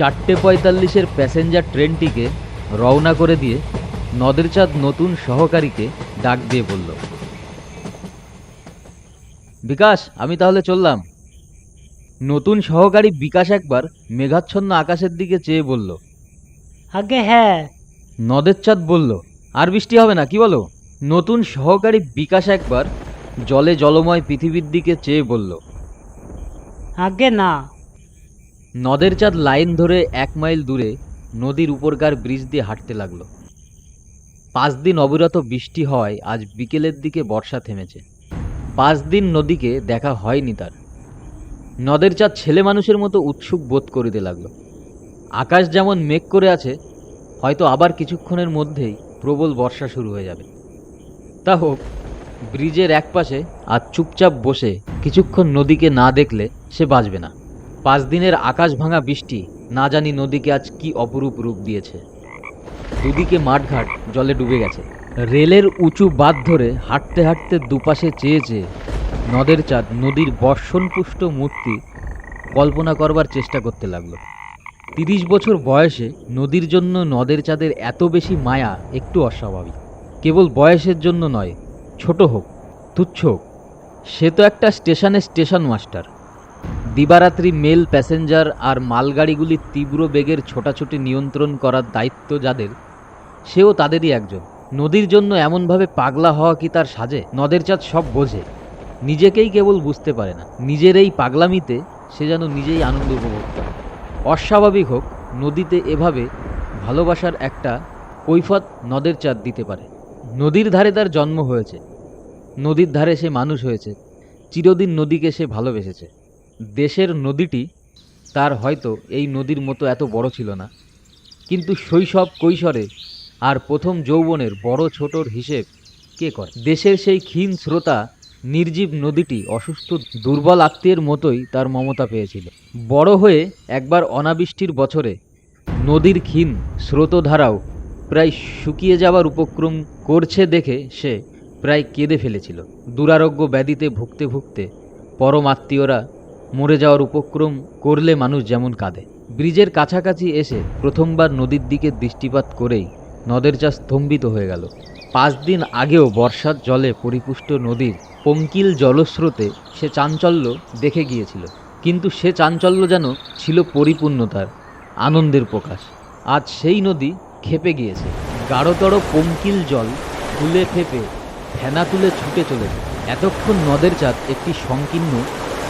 চারটে পঁয়তাল্লিশের প্যাসেঞ্জার ট্রেনটিকে রওনা করে দিয়ে নদের চাঁদ নতুন সহকারীকে ডাক দিয়ে বলল বিকাশ আমি তাহলে চললাম। নতুন সহকারী বিকাশ একবার মেঘাচ্ছন্ন আকাশের দিকে চেয়ে বলল আগে হ্যাঁ। নদের চাঁদ বলল আর বৃষ্টি হবে না কি বলো? নতুন সহকারী বিকাশ একবার জলে জলময় পৃথিবীর দিকে চেয়ে বলল আগে না। নদের চাঁদ লাইন ধরে এক মাইল দূরে নদীর উপরকার ব্রিজ দিয়ে হাঁটতে লাগল। পাঁচ দিন অবিরত বৃষ্টি হওয়ায় আজ বিকেলের দিকে বর্ষা থেমেছে। পাঁচ দিন নদীকে দেখা হয়নি তার। নদের চাঁদ ছেলে মানুষের মতো উৎসুক বোধ করিতে লাগল। আকাশ যেমন মেঘ করে আছে, হয়তো আবার কিছুক্ষণের মধ্যেই প্রবল বর্ষা শুরু হয়ে যাবে। তা হোক, ব্রিজের একপাশে আর চুপচাপ বসে কিছুক্ষণ নদীকে না দেখলে সে বাঁচবে না। পাঁচ দিনের আকাশ ভাঙা বৃষ্টি, না জানি নদীকে আজ কি অপরূপ রূপ দিয়েছে। দুদিকে মাঠঘাট, জলে ডুবে গেছে। রেলের উঁচু বাঁধ ধরে হাঁটতে হাঁটতে দুপাশে চেয়ে চেয়ে নদের চাঁদ, নদীর বর্ষণপুষ্ট মূর্তি কল্পনা করবার চেষ্টা করতে লাগল। তিরিশ বছর বয়সে নদীর জন্য নদের চাঁদের এত বেশি মায়া একটু অস্বাভাবিক। কেবল বয়সের জন্য নয়, ছোট হোক, তুচ্ছ হোক, সে তো একটা স্টেশনে স্টেশন মাস্টার। দিবারাত্রি মেল প্যাসেঞ্জার আর মালগাড়িগুলির তীব্র বেগের ছোটাছুটি নিয়ন্ত্রণ করার দায়িত্ব যাদের, সেও তাদেরই একজন। নদীর জন্য এমনভাবে পাগলা হওয়া কি তার সাজে? নদের চাঁদ সব বোঝে। নিজেকেই কেবল বুঝতে পারে না। নিজের এই পাগলামিতে সে যেন নিজেই আনন্দ উপভোগ করে। অস্বাভাবিক হোক, নদীতে এভাবে ভালোবাসার একটা কৈফত নদের চাঁদ দিতে পারে। নদীর ধারে তার জন্ম হয়েছে। নদীর ধারে সে মানুষ হয়েছে। চিরদিন নদীকে সে ভালোবেসেছে। দেশের নদীটি, তার হয়তো এই নদীর মতো এত বড় ছিল না। কিন্তু শৈশব কৈশোরে আর প্রথম যৌবনের বড় ছোটর হিসেব কে করে? দেশের সেই ক্ষীণ শ্রোতা নির্জীব নদীটি অসুস্থ, দুর্বল আত্মীয়ের মতোই তার মমতা পেয়েছিল। বড় হয়ে একবার অনাবৃষ্টির বছরে নদীর ক্ষীণ স্রোতধারাও প্রায় শুকিয়ে যাবার উপক্রম করছে দেখে সে প্রায় কেঁদে ফেলেছিল। দুরারোগ্য ব্যাধিতে ভুগতে ভুগতে পরম আত্মীয়রা মরে যাওয়ার উপক্রম করলে মানুষ যেমন কাঁদে। ব্রিজের কাছাকাছি এসে প্রথমবার নদীর দিকে দৃষ্টিপাত করেই নদের চা স্তম্ভিত হয়ে গেল। পাঁচ দিন আগেও বর্ষার জলে পরিপুষ্ট নদীর পঙ্কিল জলস্রোতে সে চাঞ্চল্য দেখে গিয়েছিল। কিন্তু সে চাঞ্চল্য যেন ছিল পরিপূর্ণতার, আনন্দের প্রকাশ। আজ সেই নদী খেপে গিয়েছে। গাঢ়তর পঙ্কিল জল ফুলে ফেপে ফেনা তুলে ছুটে চলেছে। এতক্ষণ নদের চাঁদ একটি সংকীর্ণ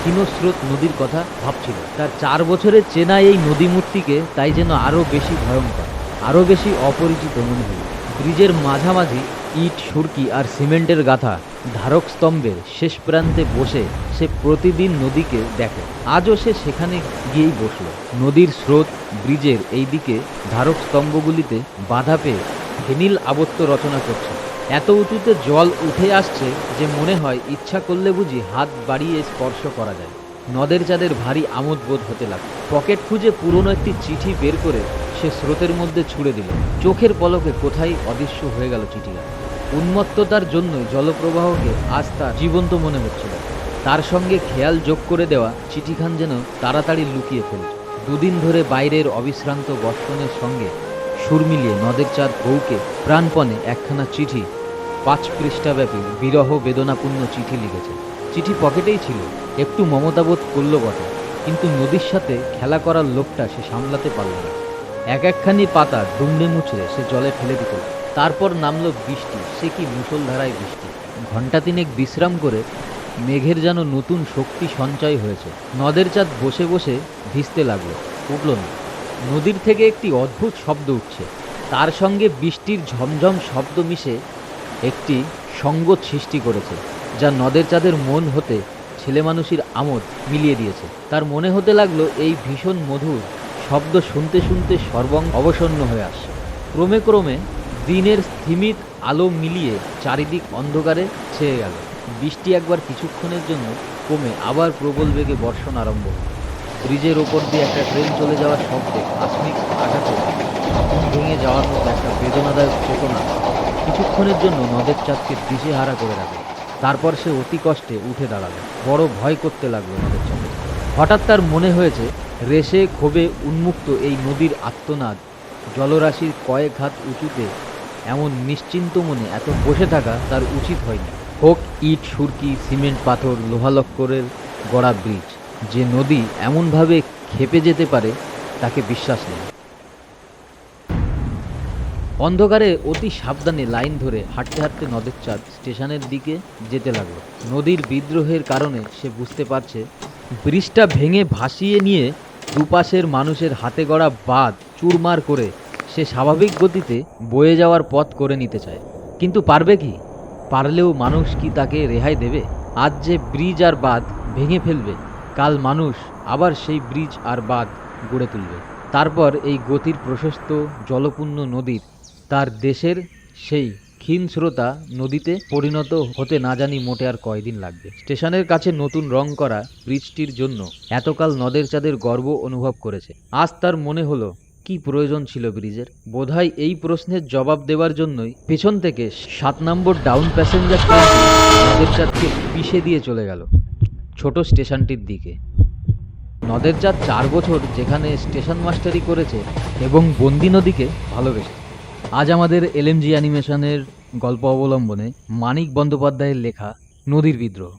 ক্ষীণস্রোত নদীর কথা ভাবছিল। তার চার বছরের চেনা এই নদী মূর্তিকে তাই যেন আরও বেশি ভয়ঙ্কর, আরও বেশি অপরিচিত মনে হল। ব্রিজের মাঝামাঝি ইট, সুরকি আর সিমেন্টের গাথা, ধারক স্তম্ভের শেষ প্রান্তে বসে সে প্রতিদিন নদীকে দেখে। আজও সে সেখানে গিয়েই বসল। নদীর স্রোত, ব্রিজের এই দিকে ধারক স্তম্ভগুলিতে বাধা পেয়ে ফেনিল আবত্ত রচনা করছে। এত উঁচুতে জল উঠে আসছে যে মনে হয় ইচ্ছা করলে বুঝি হাত বাড়িয়ে স্পর্শ করা যায়। নদের চাঁদের ভারী আমোদ বোধ হতে লাগল। পকেট খুঁজে পুরনো একটি চিঠি বের করে সে স্রোতের মধ্যে ছুড়ে দিল। চোখের পলকে কোথায় অদৃশ্য হয়ে গেল চিঠিটা? উন্মত্ততার জন্যই জলপ্রবাহকে আজ তার জীবন্ত মনে হচ্ছিল। তার সঙ্গে খেয়াল যোগ করে দেওয়া চিঠিখান যেন তাড়াতাড়ি লুকিয়ে ফেলত দুদিন ধরে বাইরের অবিশ্রান্ত বর্ষণের সঙ্গে সুর মিলিয়ে নদের চাঁদ বউকে প্রাণপণে একখানা চিঠি পাঁচ পৃষ্ঠাব্যাপী বিরহ বেদনাপূর্ণ চিঠি লিখেছে চিঠি পকেটেই ছিল। একটু মমতাবোধ করল বটে, কিন্তু নদীর সাথে খেলা করার লোকটা সে সামলাতে পারল না। এক একখানি পাতা ডুমড়ে মুচড়ে সে জলে ফেলে দিত। তারপর নামলো বৃষ্টি, সে কি মুষলধারায় বৃষ্টি। ঘণ্টা তিনেক বিশ্রাম করে মেঘের যেন নতুন শক্তি সঞ্চয় হয়েছে। নদের চাঁদ বসে বসে ভিজতে লাগল, উঠল না। নদীর থেকে একটি অদ্ভুত শব্দ উঠছে। তার সঙ্গে বৃষ্টির ঝমঝম শব্দ মিশে একটি সঙ্গত সৃষ্টি করেছে, যা নদের চাঁদের মন হতে ছেলে মানুষের আমোদ মিলিয়ে দিয়েছে। তার মনে হতে লাগল এই ভীষণ মধুর শব্দ শুনতে শুনতে সর্বং অবসন্ন হয়ে আসছে ক্রমে ক্রমে দিনের স্থিমিত আলো মিলিয়ে চারিদিক অন্ধকারে ছেয়ে গেল। বৃষ্টি একবার কিছুক্ষণের জন্য কমে আবার প্রবল বেগে বর্ষণ আরম্ভ ব্রিজের ওপর দিয়ে একটা ট্রেন চলে যাওয়ার শব্দে আকস্মিক আঘাতে ভেঙে যাওয়ার মতো একটা বেদনাদায়ক চেতনা কিছুক্ষণের জন্য নদের চাঁদকে দিশেহারা করে রাখল তারপর সে অতি কষ্টে উঠে দাঁড়াল। বড় ভয় করতে লাগল নদের চাঁদে। হঠাৎ তার মনে হয়েছে, রেশে ক্ষোভে উন্মুক্ত এই নদীর আত্মনাদ জলরাশির কয়েক হাত উঁচুতে এমন নিশ্চিন্ত মনে এত বসে থাকা তার উচিত হয়নি। হোক ইট, সুরকি, সিমেন্ট, পাথর, লোহালক্করের গড়া ব্রিজ, যে নদী এমনভাবে খেপে যেতে পারে, তাকে বিশ্বাস নেই। অন্ধকারে অতি সাবধানে লাইন ধরে হাঁটতে হাঁটতে নদের স্টেশনের দিকে যেতে লাগল। নদীর বিদ্রোহের কারণে সে বুঝতে পারছে, ব্রিজটা ভেঙে ভাসিয়ে নিয়ে দুপাশের মানুষের হাতে গড়া বাঁধ চুরমার করে সে স্বাভাবিক গতিতে বয়ে যাওয়ার পথ করে নিতে চায়। কিন্তু পারবে কি? পারলেও মানুষ কি তাকে রেহাই দেবে? আজ যে ব্রিজ আর বাঁধ ভেঙে ফেলবে, কাল মানুষ আবার সেই ব্রিজ আর বাঁধ গড়ে তুলবে। তারপর এই গতির প্রশস্ত, জলপূর্ণ নদীর তার দেশের সেই ক্ষীণ স্রোতা নদীতে পরিণত হতে না জানি মোটে আর কয়দিন লাগবে। স্টেশনের কাছে নতুন রং করা ব্রিজটির জন্য এতকাল নদের চাঁদের গর্ব অনুভব করেছে। আজ তার মনে হলো, কি প্রয়োজন ছিল ব্রিজের? বোধহয় এই প্রশ্নের জবাব দেওয়ার জন্যই পেছন থেকে সাত নম্বর ডাউন প্যাসেঞ্জার ট্রেনটি নদের চাঁদকে পিষে দিয়ে চলে গেল ছোট স্টেশনটির দিকে। নদের চাঁদ চার বছর যেখানে স্টেশন মাস্টারি করেছে এবং বন্দি নদীকে ভালোবেসেছে আজ আমাদের এলএমজি অ্যানিমেশনের গল্প অবলম্বনে মানিক বন্দ্যোপাধ্যায়ের লেখা নদীর বিদ্রোহ।